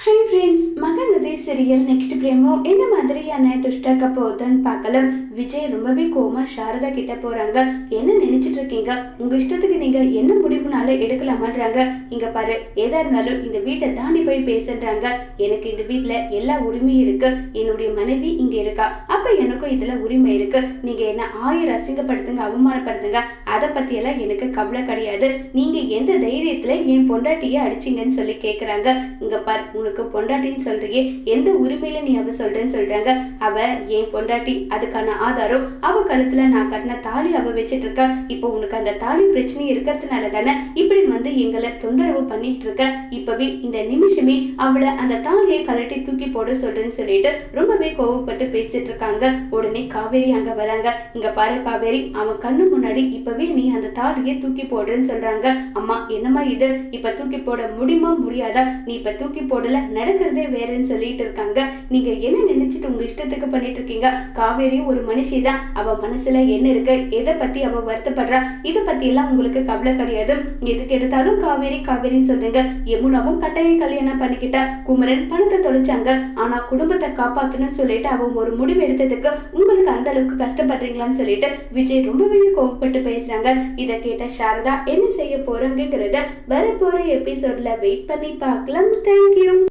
Hi friends Mahanadi serial next promo என்ன மாதிரியான ட்விஸ்டாக்க போகுதுன்னு பார்க்கலாம். விஜய் ரொம்பவே கோமா சாரதா கிட்ட போறாங்க. என்ன நினைச்சிட்டு இருக்கீங்க? உங்க இஷ்டத்துக்கு நீங்க என்ன முடிவுனாலும் எடுக்கலாமான்றாங்க. இங்க பாரு எதாக இருந்தாலும் இந்த வீட்டை தாண்டி போய் பேசுன்றாங்க. எனக்கு இந்த வீட்டில் எல்லா உரிமையும் இருக்கு. என்னுடைய மனைவி இங்க இருக்கா. அப்ப எனக்கும் இதுல உரிமை இருக்கு. நீங்க என்ன ஆயிரம் அசிங்கப்படுத்துங்க அவமானப்படுத்துங்க? அதை பத்தி எல்லாம் எனக்கு கவலை கிடையாது. நீங்க எந்த தைரியத்துல என் பொண்டாட்டிய அடிச்சீங்கன்னு சொல்லி கேக்குறாங்க. இங்க பார் உனக்கு பொண்டாட்டின்னு சொல்றியே எந்த உரிமையில நீ அவ சொல்றேன்னு சொல்றாங்க? அவ என் பொண்டாட்டி அதுக்கான ஆதாரம் அவ கழுத்துல நான் கட்டின தாலி அவ வச்சிட்டு இருக்கா இப்போ உனக்கு அந்த தாலி பிரச்சனை இருக்கிறதுனால தானே இப்படி வந்து எங்களை தொந்தரவு பண்ணிட்டு இருக்க இப்பவே இந்த நிமிஷமே அவளை அந்த தாலியை கழட்டி தூக்கி போட சொல்றேன்னு சொல்லிட்டு ரொம்பவே கோவப்பட்டு பேசிட்டு இருக்காங்க உடனே காவேரி அங்க வராங்க. இங்க பாரு காவேரி அவன் கண்ணு முன்னாடி இப்பவே நீ அந்த தாலியை தூக்கி போடுறேன்னு சொல்றாங்க. அம்மா என்னம்மா இது? இப்ப தூக்கி போட முடியுமா முடியாதா? நீ இப்ப தூக்கி போடல நடக்கிறதே வேறுன்னு சொல்லிட்டு இருக்காங்க. நீங்க என்ன நினைச்சிட்டு உங்க இஷ்டத்துக்கு பண்ணிட்டு இருக்கீங்க? காவேரி ஒரு மனுஷி தான் அவ மனசுல என்ன இருக்கு? எதை பத்தி அவ வருத்தப்படுறா? இதை பத்தி எல்லாம் உங்களுக்கு கவலை கிடையாது. எதுக்கு எடுத்தாலும் காவேரி காவேரின்னு சொல்றீங்க. யமுனாவும் கட்டையை கல்யாணம் பண்ணிக்கிட்டா. குமரன் பணத்தை தொலைச்சாங்க. ஆனா குடும்பத்தை காப்பாத்தணும்னு சொல்லிட்டு அவன் ஒரு முடிவு எடுத்ததுக்கு உங்களுக்கு அந்த அளவுக்கு கஷ்டப்படுறீங்களான்னு சொல்லிட்டு விஜய் ரொம்பவே கோவப்பட்டு பேசுறாங்க. இதை கேட்ட சாரதா என்ன செய்ய போறாங்கிறத வரப்போற எபிசோட்ல வெயிட் பண்ணி பார்க்கலாம். தேங்க்யூ